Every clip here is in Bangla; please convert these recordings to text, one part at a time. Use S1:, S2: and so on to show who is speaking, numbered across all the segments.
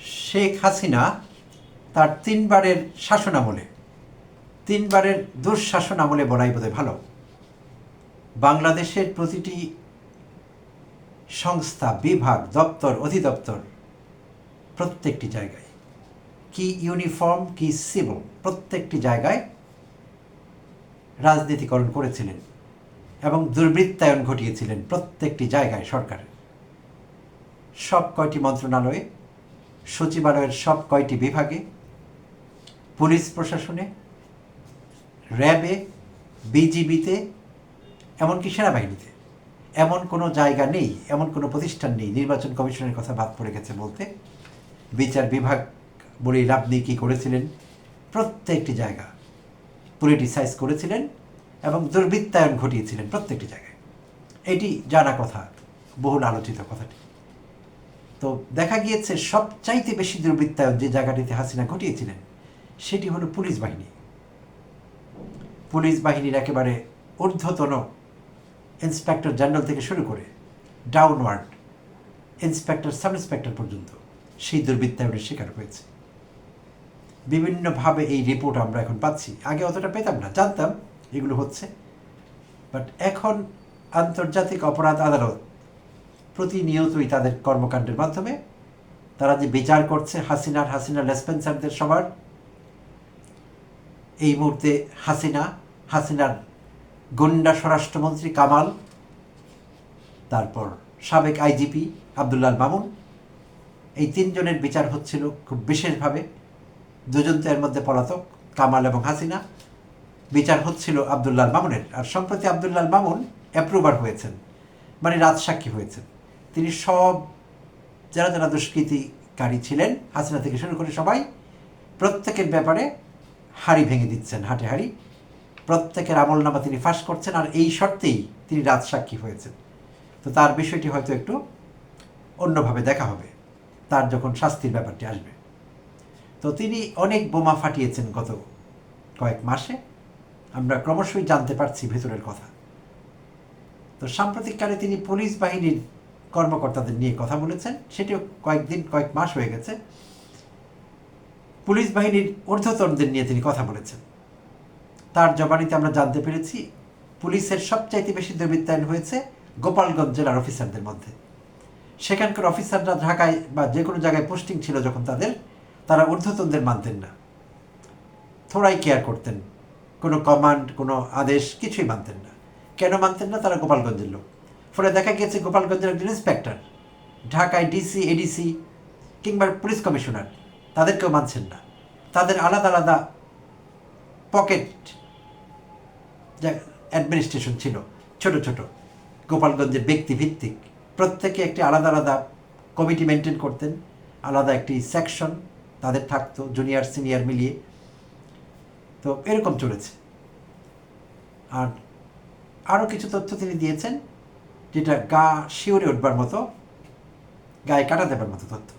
S1: শেখ হাসিনা তার তিনবারের শাসনামলে, তিনবারের দুঃশাসন আমলে বলাই বোধহয় ভালো। বাংলাদেশের প্রতিটি সংস্থা, বিভাগ, দপ্তর, অধিদপ্তর প্রত্যেকটি জায়গায়, কি ইউনিফর্ম, কি সিভিল প্রত্যেকটি জায়গায় রাজনীতিকরণ করেছিলেন এবং দুর্বৃত্তায়ন ঘটিয়েছিলেন প্রত্যেকটি জায়গায় সরকারের সব কয়টি মন্ত্রণালয়ে সচিবালয়ের সব কয়টি বিভাগে, পুলিশ প্রশাসনে, র্যাবে, বিজিবিতে, এমনকি সেনাবাহিনীতে। এমন কোনো জায়গা নেই, এমন কোনো প্রতিষ্ঠান নেই, নির্বাচন কমিশনের কথা বাদ পড়ে গেছে বলতে। বিচার বিভাগ বলে লাভ নেই কী করেছিলেন? প্রত্যেকটি জায়গা পলিটিসাইজ করেছিলেন এবং দুর্বৃত্তায়ন ঘটিয়েছিলেন প্রত্যেকটি জায়গায়। এটি জানা কথা, বহুল আলোচিত কথাটি। তো দেখা গিয়েছে সবচাইতে বেশি দুর্বৃত্তায়ন যে জায়গাটিতে হাসিনা ঘটিয়েছিলেন, সেটি হলো পুলিশ বাহিনী। পুলিশ বাহিনীর একেবারে ঊর্ধ্বতন ইন্সপেক্টর জেনারেল থেকে শুরু করে ডাউনওয়ার্ড ইন্সপেক্টর, সাব ইন্সপেক্টর পর্যন্ত সেই দুর্বৃত্তায়নের শিকার হয়েছে। বিভিন্নভাবে এই রিপোর্ট আমরা এখন পাচ্ছি। আগে অতটা পেতাম না, জানতাম এগুলো হচ্ছে। বাট এখন আন্তর্জাতিক অপরাধ আদালত প্রতিনিয়তই তাদের কর্মকাণ্ডের মাধ্যমে তারা যে বিচার করছে হাসিনার হাসিনা লেসপেন্সারদের সবার, এই মুহূর্তে হাসিনা, হাসিনার গুন্ডা স্বরাষ্ট্রমন্ত্রী কামাল, তারপর সাবেক আইজিপি আবদুল্লাল মামুন, এই তিনজনের বিচার হচ্ছিল খুব বিশেষভাবে। দুজন তো এর মধ্যে পলাতক, কামাল এবং হাসিনা। বিচার হচ্ছিল আবদুল্লাল মামুনের। আর সম্প্রতি আবদুল্লাল মামুন অ্যাপ্রুভার হয়েছেন মানে রাজসাক্ষী হয়েছেন। তিনি সব যারা যারা দুষ্কৃতিকারী ছিলেন, হাসিনা থেকে শুরু করে সবাই প্রত্যেকের ব্যাপারে হাড়ি ভেঙে দিচ্ছেন, হাটে হাড়ি। প্রত্যেকের আমল নামা তিনি ফাঁস করছেন আর এই শর্তেই তিনি রাজসাক্ষী হয়েছেন। তো তার বিষয়টি হয়তো একটু অন্যভাবে দেখা হবে, তার যখন শাস্তির ব্যাপারটি আসবে। তো তিনি অনেক বোমা ফাটিয়েছেন গত কয়েক মাসে। আমরা ক্রমশই জানতে পারছি ভেতরের কথা। তো সাম্প্রতিককালে তিনি পুলিশ বাহিনীর কর্মকর্তাদের নিয়ে কথা বলেছেন। সেটিও কয়েকদিন, কয়েক মাস হয়ে গেছে। পুলিশ বাহিনীর ঊর্ধ্বতনদের নিয়ে তিনি কথা বলেছেন। তার জবানিতে আমরা জানতে পেরেছি, পুলিশের সবচাইতে বেশি দুর্বৃত্তায়ন হয়েছে গোপালগঞ্জ জেলার অফিসারদের মধ্যে। সেখানকার অফিসাররা ঢাকায় বা যে কোনো জায়গায় পোস্টিং ছিল যখন তাদের, তারা ঊর্ধ্বতনদের মানতেন না। থোড়াই কেয়ার করতেন। কোনো কমান্ড, কোনো আদেশ কিছুই মানতেন না। কেন মানতেন না? তারা গোপালগঞ্জের লোক। ফলে দেখা গিয়েছে গোপালগঞ্জের একজন ইন্সপেক্টর, ঢাকায় ডিসি, এডিসি কিংবা পুলিশ কমিশনার, তাদেরকেও মানছেন না। তাদের আলাদা আলাদা পকেট অ্যাডমিনিস্ট্রেশন ছিল, ছোট ছোট গোপালগঞ্জের ব্যক্তিভিত্তিক। প্রত্যেকে একটি আলাদা আলাদা কমিটি মেনটেন করতেন, আলাদা একটি সেকশন, তাদের থাকতো জুনিয়র, সিনিয়র মিলিয়ে। তো এরকম চলেছে। আর আরও কিছু তথ্য তিনি দিয়েছেন। যেটা গা শিওরে উঠবার মতো, গায়ে কাটা দেবার মতো তথ্য।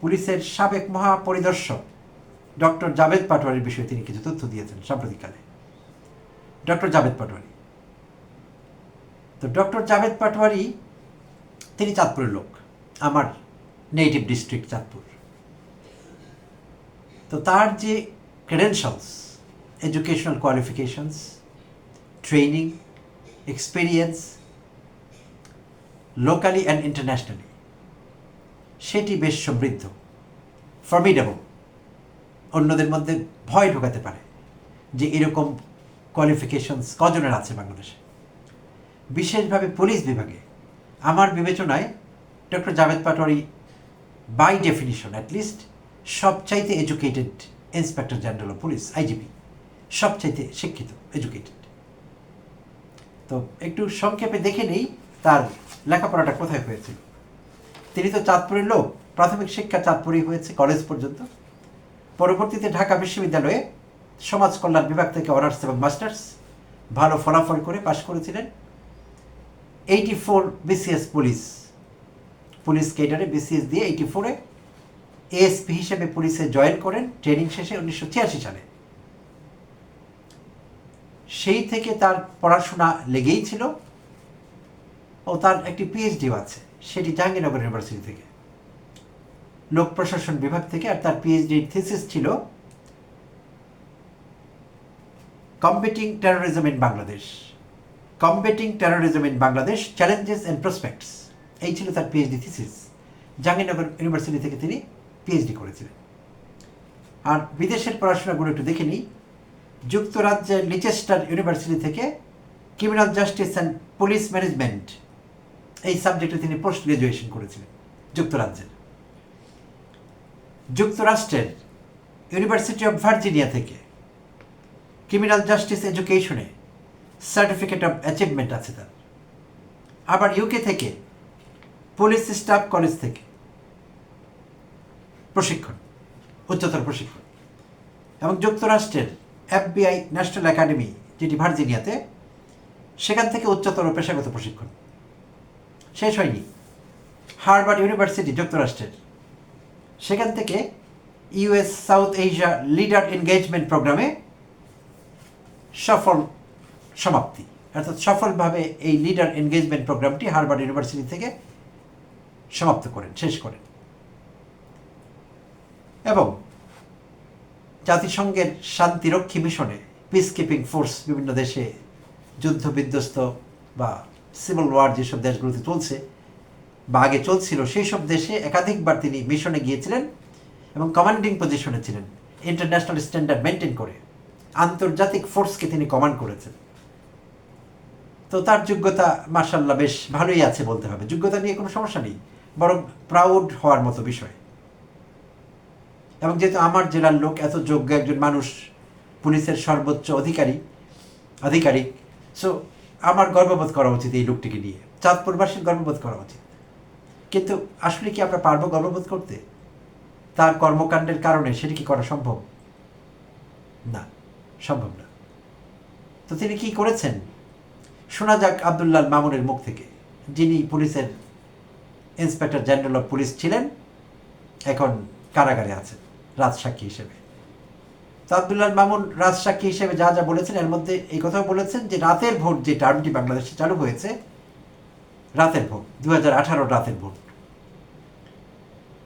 S1: পুলিশের সাবেক মহাপরিদর্শক ডক্টর জাভেদ পাটোয়ারির বিষয়ে তিনি কিছু তথ্য দিয়েছেন সাম্প্রতিককালে। ডক্টর জাভেদ পাটোয়ারি। তো ডক্টর জাভেদ পাটোয়ারি, তিনি চাঁদপুরের লোক, আমার নেটিভ ডিস্ট্রিক্ট চাঁদপুর। তো তার যে credentials educational qualifications training experience locally and internationally সেটি বেশ সমৃদ্ধ ফর্মিডেবল অন্যদের মধ্যে ভয় ঢোকাতে পারে যে এরকম কোয়ালিফিকেশনস কজনের আছে বাংলাদেশে। বিশেষভাবে পুলিশ বিভাগে আমার বিবেচনায় doctor Javed Patwari by definition at least সবচাইতে educated inspector general of police IGP সবচাইতে শিক্ষিত এডুকেটেড তো একটু সংক্ষেপে দেখে নেই তার লেখাপড়াটা কোথায় হয়েছিল তিনি তো চাঁদপুরের লোক, প্রাথমিক শিক্ষা চাঁদপুরেই হয়েছে কলেজ পর্যন্ত। পরবর্তীতে ঢাকা বিশ্ববিদ্যালয়ে সমাজ কল্যাণ বিভাগ থেকে অনার্স এবং মাস্টার্স ভালো ফলাফল করে পাশ করেছিলেন। Eighty four BCS police. Police কেডারে BCS দিয়ে এইটি ফোরে এএসপি হিসেবে পুলিশে জয়েন করেন, ট্রেনিং শেষে উনিশশো ছিয়াশি সালে। সেই থেকে তার পড়াশোনা লেগেই ছিল। ও তার একটি পিএইচডিও আছে, সেটি জাহাঙ্গীরনগর ইউনিভার্সিটি থেকে। লোক প্রশাসন বিভাগ থেকে, আর তার পিএইচডি থিসিস ছিল combating terrorism in Bangladesh combating terrorism in Bangladesh challenges and prospects এই ছিল তার পিএইচডি থিসিস জাহাঙ্গীরনগর ইউনিভার্সিটি থেকে তিনি পিএইচডি করেছিলেন। আর বিদেশের পড়াশোনাগুলো একটু দেখে নিই। যুক্তরাজ্যের লিচেস্টার ইউনিভার্সিটি থেকে criminal justice and police management এই সাবজেক্টে তিনি পোস্ট গ্রাজুয়েশন করেছিলেন, যুক্তরাজ্যের। যুক্তরাষ্ট্রের ইউনিভার্সিটি অফ ভার্জিনিয়া থেকে ক্রিমিনাল জাস্টিস এডুকেশনে সার্টিফিকেট অফ অ্যাচিভমেন্ট আছে তার। আবার ইউকে থেকে পুলিশ স্টাফ কলেজ থেকে প্রশিক্ষণ, উচ্চতর প্রশিক্ষণ। এবং যুক্তরাষ্ট্রের এফবিআই ন্যাশনাল একাডেমি যেটি ভার্জিনিয়াতে সেখান থেকে উচ্চতর পেশাগত প্রশিক্ষণ। শেষ হয়নি। হার্ভার্ড ইউনিভার্সিটি, যুক্তরাষ্ট্রের। সেখান থেকে US south Asia leader engagement প্রোগ্রামে সফল সমাপ্তি। অর্থাৎ সফলভাবে এই লিডার এনগেজমেন্ট প্রোগ্রামটি হার্ভার্ড ইউনিভার্সিটি থেকে সমাপ্ত করেন, শেষ করেন। এবং জাতিসংঘের শান্তিরক্ষী মিশনে পিস কিপিং ফোর্স বিভিন্ন দেশে যুদ্ধ বিধ্বস্ত বা সিভিল ওয়ার যেসব দেশগুলোতে চলছে, বা আগে চলছিল সেই সব দেশে একাধিকবার তিনি মিশনে গিয়েছিলেন এবং কমান্ডিং পজিশনে ছিলেন ইন্টারন্যাশনাল স্ট্যান্ডার্ড মেনটেন করে, আন্তর্জাতিক ফোর্সকে তিনি কমান্ড করেছেন। তো তার যোগ্যতা মার্শাল্লাহ বেশ ভালোই আছে বলতে হবে, যোগ্যতা নিয়ে কোনো সমস্যা নেই, বরং প্রাউড হওয়ার মতো বিষয়। এবং যেহেতু আমার জেলার লোক এত যোগ্য একজন মানুষ, পুলিশের সর্বোচ্চ অধিকারী, আধিকারিক সো আমার গর্ববোধ করা উচিত এই লোকটিকে নিয়ে। চাঁদপুরবাসীর গর্ববোধ করা উচিত। কিন্তু আসলে কি আমরা পারব গর্ববোধ করতে? তার কর্মকাণ্ডের কারণে সেটি কি করা সম্ভব? না সম্ভব না। তো তিনি কি করেছেন? শোনা যাক আবদুল্লাহ মামুনের মুখ থেকে। যিনি পুলিশের ইন্সপেক্টর জেনারেল অফ পুলিশ ছিলেন, এখন কারাগারে আছেন, রাজসাক্ষী হিসেবে। তো মামুন রাজসাক্ষী হিসেবে যা যা বলেছেন, এর মধ্যে এই কথাও বলেছেন যে রাতের ভোট যে টার্মটি বাংলাদেশে চালু হয়েছে, রাতের ভোট দু হাজার আঠারো রাতের ভোট।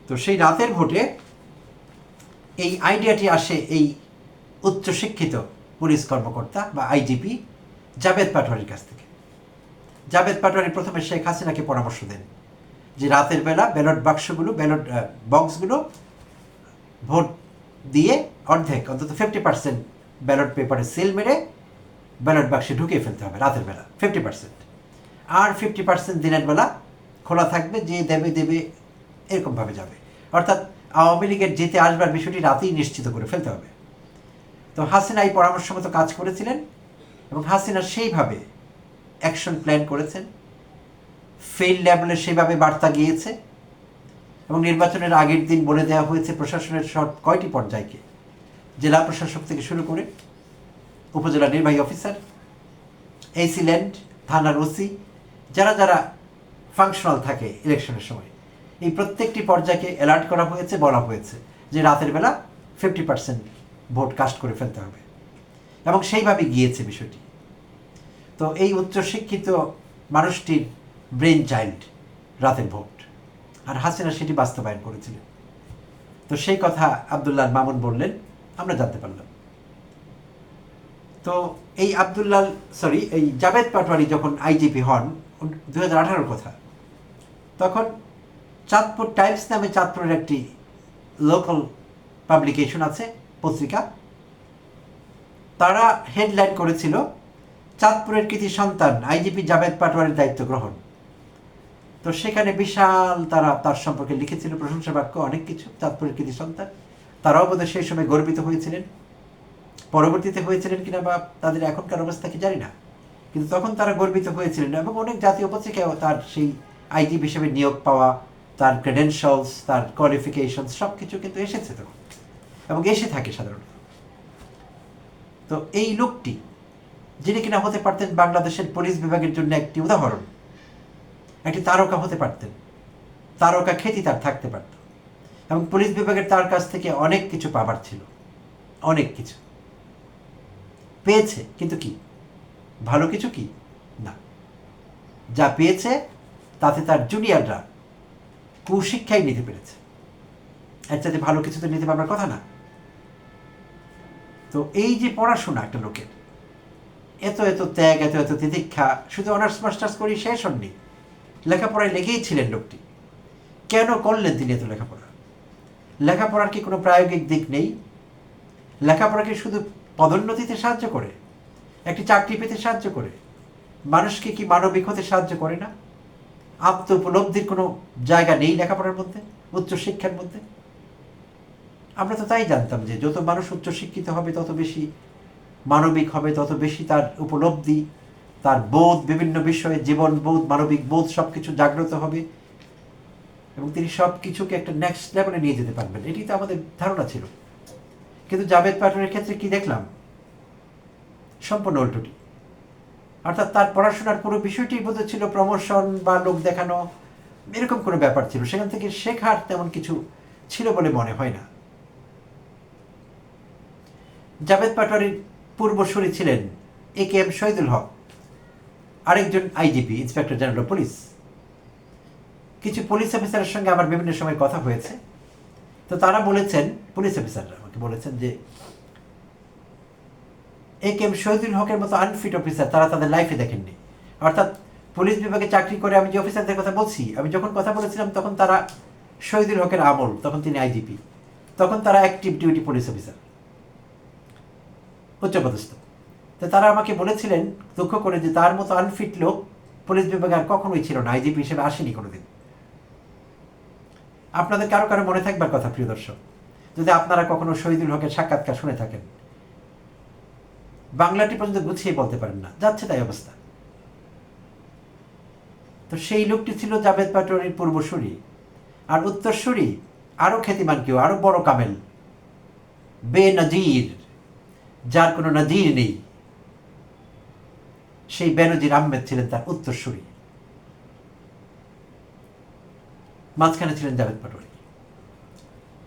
S1: তো সেই রাতের ভোটে এই আইডিয়াটি আসে এই উচ্চশিক্ষিত পুলিশ কর্মকর্তা বা আইজিপি জাভেদ পাটোয়ারির কাছ থেকে। জাভেদ পাটোয়ারি প্রথমে শেখ হাসিনাকে পরামর্শ দেন যে রাতের বেলা ব্যালট বাক্সগুলো, ব্যালট বক্সগুলো ভোট দিয়ে অর্ধেক, অন্তত ফিফটি পার্সেন্ট ব্যালট পেপারে সিল মেরে ব্যালট বাক্সে ঢুকিয়ে ফেলতে হবে রাতের বেলা ফিফটি পার্সেন্ট আর ফিফটি পার্সেন্ট দিনের বেলা খোলা থাকবে, যে দেবে দেবে এরকমভাবে যাবে। অর্থাৎ আওয়ামী লীগের যেতে আসবার বিষয়টি রাতেই নিশ্চিত করে ফেলতে হবে। তো হাসিনা এই পরামর্শ মতো কাজ করেছিলেন এবং হাসিনা সেইভাবে অ্যাকশন প্ল্যান করেছেন। ফেইল লেভেলে সেইভাবে বার্তা গিয়েছে। এবং নির্বাচনের আগের দিন বলে দেওয়া হয়েছে প্রশাসনের সব কয়টি পর্যায়কে। জেলা প্রশাসক থেকে শুরু করে উপজেলা নির্বাহী অফিসার এসি ল্যান্ড থানার ওসি যারা যারা ফাংশনাল থাকে ইলেকশনের সময়। এই প্রত্যেকটি পর্যায়কে অ্যালার্ট করা হয়েছে, বলা হয়েছে যে রাতের বেলা ফিফটি পার্সেন্ট ভোট কাস্ট করে ফেলতে হবে। এবং সেইভাবে গিয়েছে বিষয়টি। তো এই উচ্চশিক্ষিত মানুষটির ব্রেন চাইল্ড রাতের ভোট। আর হাসিনা সেটি বাস্তবায়ন করেছিলেন তো সেই কথা আবদুল্লাহ মামুন বললেন, আমরা জানতে পারলাম। তো এই আবদুল্লাল সরি এই জাভেদ পাটওয়ারি যখন আইজিপি হন দু হাজার কথা, তখন চাঁদপুর টাইমস নামে চাঁদপুরের একটি লোকাল পাবলিকেশন আছে, পত্রিকা। তারা হেডলাইন করেছিল, চাঁদপুরের কৃতি সন্তান আইজিপি জাভেদ পাটওয়ারির দায়িত্ব গ্রহণ। তো সেখানে বিশাল তারা তার সম্পর্কে লিখেছিল, প্রশংসা বাক্য, অনেক কিছু চাঁদপুরের কৃতি সন্তান। তারাও বোধহয় সেই সময় গর্বিত হয়েছিলেন। পরবর্তীতে হয়েছিলেন কিনা বা তাদের এখনকার অবস্থা কি জানি না। কিন্তু তখন তারা গর্বিত হয়েছিলেন এবং অনেক জাতীয় পত্রিকায়ও তার সেই আইজিপি হিসেবে নিয়োগ পাওয়া, তার ক্রেডেনশিয়ালস তার কোয়ালিফিকেশনস সব কিছু কিন্তু এসেছে তখন। এবং এসে থাকে সাধারণত। তো এই লোকটি, যিনি কিনা হতে পারতেন বাংলাদেশের পুলিশ বিভাগের জন্য একটি উদাহরণ একটি তারকা হতে পারতেন। তারকা খ্যাতি তার থাকতে পারত। এবং পুলিশ বিভাগের তার কাছ থেকে অনেক কিছু পাবার ছিল। অনেক কিছু। পেয়েছে, কিন্তু কি? ভালো কিছু কি? না। যা পেয়েছে, তাতে তার জুনিয়ররা কুশিক্ষাই নিতে পেরেছে। এর চাইতে ভালো কিছু তো নিতে পারবার কথা না। তো এই যে পড়াশোনা একটা লোকের, এত এত ত্যাগ, এত এত তিতিক্ষা, শুধু অনার্স মাস্টার্স করি শেষ হননি। লেখাপড়ায় লেগেই ছিলেন লোকটি। কেন করলেন তিনি এত লেখাপড়া? লেখাপড়ার কি কোনো প্রায়োগিক দিক নেই? লেখাপড়াকে শুধু পদোন্নতিতে সাহায্য করে? একটি চাকরি পেতে সাহায্য করে? মানুষকে কি মানবিক হতে সাহায্য করে না? আত্ম উপলব্ধির কোনো জায়গা নেই লেখাপড়ার মধ্যে, উচ্চশিক্ষার মধ্যে? আমরা তো তাই জানতাম যে যত মানুষ উচ্চশিক্ষিত হবে, তত বেশি মানবিক হবে, তত বেশি তার উপলব্ধি তার বোধ, বিভিন্ন বিষয়ে জীবন বোধ, মানবিক বোধ সব কিছু জাগ্রত হবে এবং তিনি সব কিছুকে একটা নেক্সট লেভেলে নিয়ে যেতে পারবেন। এটি তো আমাদের ধারণা ছিল। কিন্তু জাভেদ পাটনের ক্ষেত্রে কি দেখলাম? সম্পূর্ণ উল্টোটি। অর্থাৎ তার পড়াশোনার পুরো বিষয়টি বোধ ছিল প্রমোশন বা লোক দেখানো, এরকম কোনো ব্যাপার ছিল। সেখান থেকে শেখার তেমন কিছু ছিল বলে মনে হয় না। জাভেদ পাটোয়ারির পূর্বসূরি ছিলেন এ কে এম শহীদুল হক। আরেকজন আইজিপি, ইন্সপেক্টর জেনারেল পুলিশ কিছু পুলিশ অফিসারের সঙ্গে আমার বিভিন্ন সময় কথা হয়েছে। তো তারা বলেছেন পুলিশ অফিসাররা আমাকে বলেছেন যে, এ কে এম শহীদুল হকের মতো আনফিট অফিসার তারা তাদের লাইফে দেখেননি। অর্থাৎ পুলিশ বিভাগে চাকরি করে আমি যে অফিসারদের কথা বলছি, আমি যখন কথা বলেছিলাম তখন তারা শহীদুল হকের আমল, তখন তিনি আইজিপি। তখন তারা অ্যাক্টিভ ডিউটি পুলিশ অফিসার উচ্চপদস্থ। তো তারা আমাকে বলেছিলেন, দুঃখ করে যে তার মতো আনফিট লোক পুলিশ বিভাগে আর কখনোই ছিল না, আইজিপি হিসেবে আসেনি কোনোদিন। আপনাদের কারও কারও মনে থাকবার কথা, প্রিয় দর্শক? যদি আপনারা কখনো শহীদুল হকের সাক্ষাৎকার শুনে থাকেন। বাংলাটি পর্যন্ত গুছিয়ে বলতে পারেন না, যাচ্ছে তাই অবস্থা। তো সেই লোকটি ছিল জাভেদ পাটোয়ারির পূর্বসূরি। আর উত্তরসূরি আরও খ্যাতিমান কেউ, আরও বড় কামেল। বে নজির, যার কোনো নজির নেই। সেই বেনজির আহমেদ ছিলেন তার উত্তরসূরি। মাঝখানে ছিলেন জাভেদ পাটোয়ারি।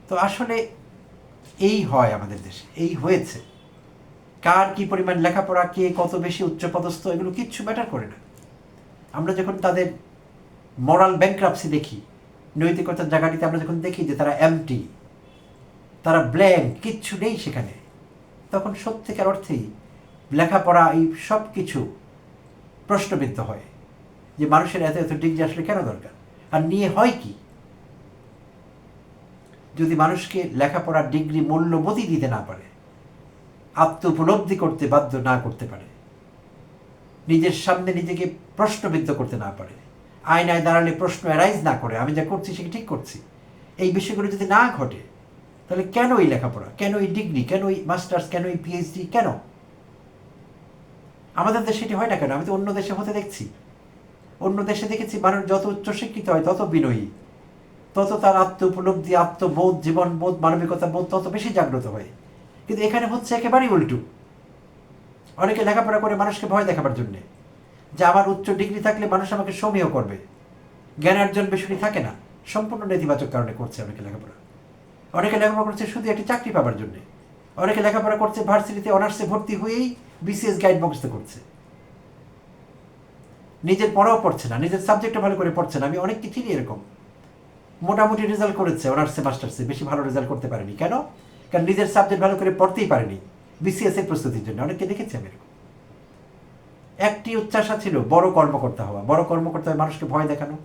S1: তো আসলে এই হয় আমাদের দেশে, এই হয়েছে। কার কি পরিমাণ লেখাপড়া, কে কত বেশি উচ্চপদস্থ, এগুলো কিচ্ছু ম্যাটার করে না। আমরা যখন তাদের মরাল ব্যাংক্রাপসি দেখি, নৈতিকতার জায়গাটিতে আমরা যখন দেখি যে তারা এমটি তারা ব্ল্যাঙ্ক কিচ্ছু নেই সেখানে, তখন সত্যিকার অর্থেই লেখাপড়া, এই সব কিছু প্রশ্নবিদ্ধ হয় যে মানুষের এত এত ডিগ্রি আসলে কেন দরকার? আর নিয়ে হয় কি? যদি মানুষকে লেখাপড়ার ডিগ্রি মূল্যবোধই দিতে না পারে, আত্ম উপলব্ধি করতে বাধ্য না করতে পারে, নিজের সামনে নিজেকে প্রশ্নবিদ্ধ করতে না পারে, আয়নায় দাঁড়ালে প্রশ্ন অ্যারাইজ না করে, আমি যা করছি সেটা ঠিক করছি, এই বিষয়গুলো যদি না ঘটে, তাহলে কেন এই লেখাপড়া? কেন এই ডিগ্রি? কেন এই মাস্টার্স? কেন এই পিএইচডি কেন? আমাদের দেশে এটি হয় না কেন? আমি তো অন্য দেশে হতে দেখছি। অন্য দেশে দেখেছি মানুষ যত উচ্চশিক্ষিত হয়, তত বিনয়ী। তত তার আত্ম উপলব্ধি আত্মবোধ জীবনবোধ মানবিকতা বোধ তত বেশি জাগ্রত হয়। কিন্তু এখানে হচ্ছে একেবারেই উল্টু। অনেকে লেখাপড়া করে মানুষকে ভয় দেখাবার জন্যে। যে আমার উচ্চ ডিগ্রি থাকলে মানুষ আমাকে সমীহ করবে। জ্ঞানার্জন বিষয়টি থাকে না। সম্পূর্ণ নেতিবাচক কারণে করছে অনেকে লেখাপড়া। অনেকে লেখাপড়া করছে শুধু একটি চাকরি পাবার জন্য। অনেকে লেখাপড়া করছে ভার্সিটিতে, অনার্সে ভর্তি হয়েই বিসিএস গাইড মুখস্থ করছে। নিজের পড়াও পড়ছে না, নিজের সাবজেক্টও ভালো করে পড়ছে না। আমি অনেক চিনি এরকম। মোটামুটি রেজাল্ট করেছে অনার্সে মাস্টার্সে বেশি ভালো রেজাল্ট করতে পারেনি। কেন? কারণ নিজের সাবজেক্ট ভালো করে পড়তেই পারেনি বিসিএস এর প্রস্তুতির জন্য। অনেককে দেখেছি আমি এরকম। একটি উচ্চাসা ছিল, বড় কর্মকর্তা হওয়া। বড় কর্মকর্তা হয়ে মানুষকে ভয় দেখানো।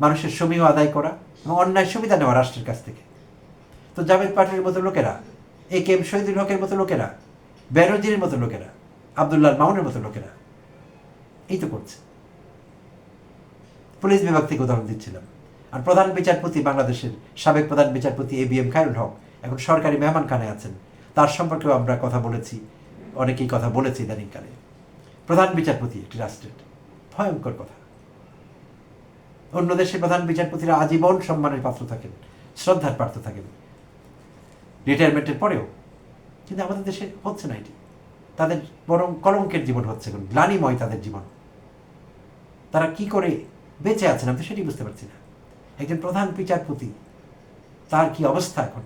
S1: মানুষের সমীহ আদায় করা এবং অন্যায় সুবিধা নেওয়া রাষ্ট্রের কাছ থেকে। তো জাভেদ পাটির মতো লোকেরা, এ কে এম শহীদুল হকের মতো লোকেরা বেরোজির মতো লোকেরা, আবদুল্লাহ মামুনের মতো লোকেরা। এই তো করছে। পুলিশ বিভাগ থেকে উদাহরণ দিচ্ছিলাম। আর প্রধান বিচারপতি বাংলাদেশের সাবেক প্রধান বিচারপতি A B M Khairul Haque এখন সরকারি মেহমানখানে আছেন। তার সম্পর্কেও আমরা কথা বলেছি, অনেকেই কথা বলেছি ইদানিংকালে। প্রধান বিচারপতি একটি রাষ্ট্রের। ভয়ঙ্কর কথা। অন্য দেশের প্রধান বিচারপতিরা আজীবন সম্মানের পাত্র থাকেন, শ্রদ্ধার পাত্র থাকেন। রিটায়ারমেন্টের পরেও কিন্তু আমাদের দেশে হচ্ছে না এটি। তাদের বরং কলঙ্কের জীবন হচ্ছে এখন, গ্লানিময় তাদের জীবন। তারা কি করে বেঁচে আছেন আমি তো সেটি বুঝতে পারছি না। একজন প্রধান বিচারপতি, তার কি অবস্থা এখন?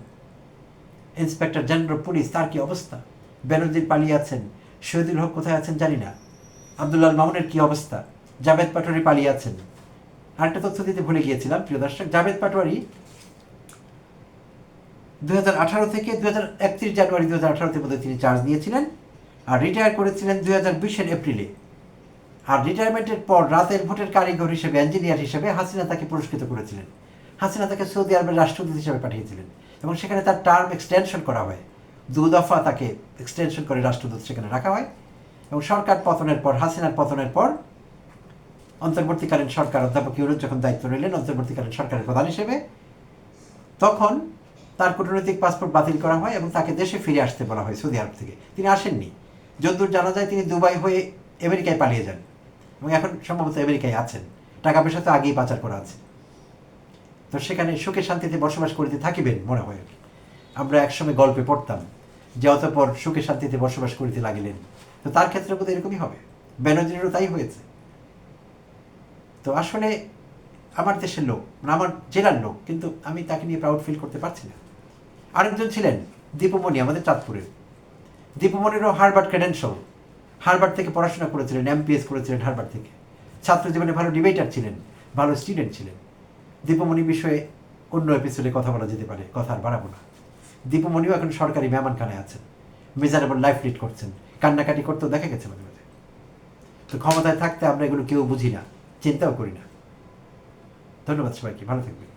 S1: ইন্সপেক্টর জেনারেল পুলিশ, তার কি অবস্থা? বেনজির পালিয়ে আছেন শহীদুল হক কোথায় আছেন জানি না। আবদুল্লাহ মামুনের কি অবস্থা? জাভেদ পাটোয়ারি পালিয়ে আছেন। আরেকটা তথ্য দিতে ভুলে গিয়েছিলাম, প্রিয় দর্শক, জাভেদ পাটোয়ারি দু হাজার আঠারো থেকে দু একত্রিশ জানুয়ারি দু হাজার আঠারোতে মধ্যে তিনি চার্জ নিয়েছিলেন আর রিটায়ার করেছিলেন দুই হাজার বিশের এপ্রিলে। আর রিটায়ারমেন্টের পর রাতের ভোটের কারিগর হিসেবে ইঞ্জিনিয়ার হিসেবে হাসিনা তাকে পুরস্কৃত করেছিলেন। হাসিনা তাকে সৌদি আরবের রাষ্ট্রদূত হিসেবে পাঠিয়েছিলেন এবং সেখানে তার টার্ম এক্সটেনশন করা হয়। দু দফা তাকে এক্সটেনশন করে রাষ্ট্রদূত সেখানে রাখা হয় এবং সরকার পতনের পর, হাসিনার পতনের পর অন্তর্বর্তীকালীন সরকার অধ্যাপক ইউরুজ যখন দায়িত্ব নিলেন, অন্তর্বর্তীকালীন সরকারের প্রধান হিসেবে, তখন তার কূটনৈতিক পাসপোর্ট বাতিল করা হয় এবং তাকে দেশে ফিরে আসতে বলা হয় সৌদি আরব থেকে। তিনি আসেননি। যদ্দূর জানা যায়, তিনি দুবাই হয়ে আমেরিকায় পালিয়ে যান এবং এখন সম্ভবত আমেরিকায় আছেন। টাকা পয়সা তো আগেই পাচার করা আছে। তো সেখানে সুখে শান্তিতে বসবাস করিতে থাকিবেন মনে হয় আমরা একসময় গল্পে পড়তাম যে, অতপর সুখে শান্তিতে বসবাস করিতে লাগিলেন। তো তার ক্ষেত্রে বোধহয় এরকমই হবে। ব্যানার্জিরও তাই হয়েছে। তো আসলে আমার দেশের লোক, আমার জেলার লোক, কিন্তু আমি তাকে নিয়ে প্রাউড ফিল করতে পারছি না। আরেকজন ছিলেন দীপমণি, আমাদের চাঁদপুরের। দীপমণিরও হারবার্ড ক্রেডেন্সিয়াল হারবার্ড থেকে পড়াশোনা করেছিলেন এমপিএস করেছিলেন হারবার্ড থেকে। ছাত্র জীবনে ভালো ডিবেটার ছিলেন, ভালো স্টুডেন্ট ছিলেন। দীপমণি বিষয়ে অন্য এপিসোডে কথা বলা যেতে পারে, কথা আর বাড়াবো না। দীপমণিও এখন সরকারি মেহমানখানায় আছেন মেজারেবল লাইফ লিড করছেন, কান্নাকাটি করতেও দেখা গেছে মাঝে মাঝে। তো ক্ষমতায় থাকতে আমরা এগুলো কেউ বুঝি না, চিন্তাও করি না। ধন্যবাদ সবাইকে, ভালো থাকবেন।